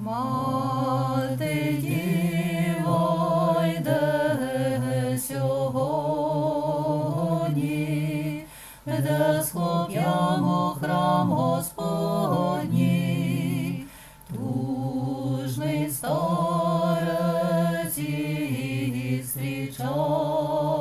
Мати діво йде сьогодні, де схоп'ямо храм старець і свічок.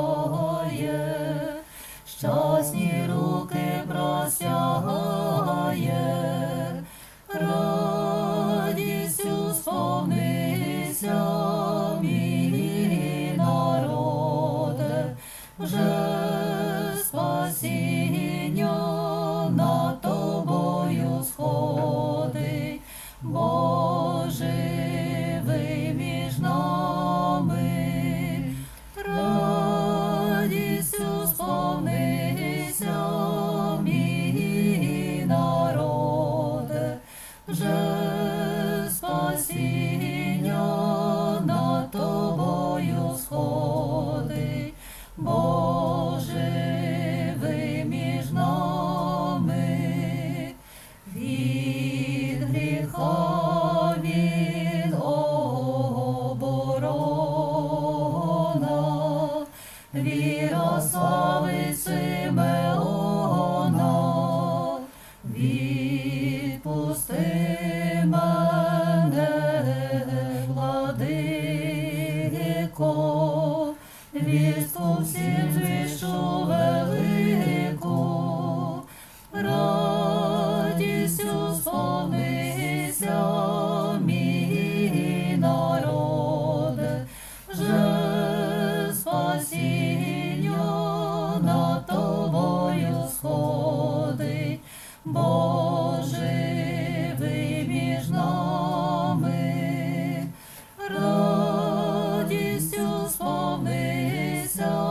благослови Симеона, відпусти мене, владико, вістку всім звіщу. Боже, ви між нами, радістю сповнися,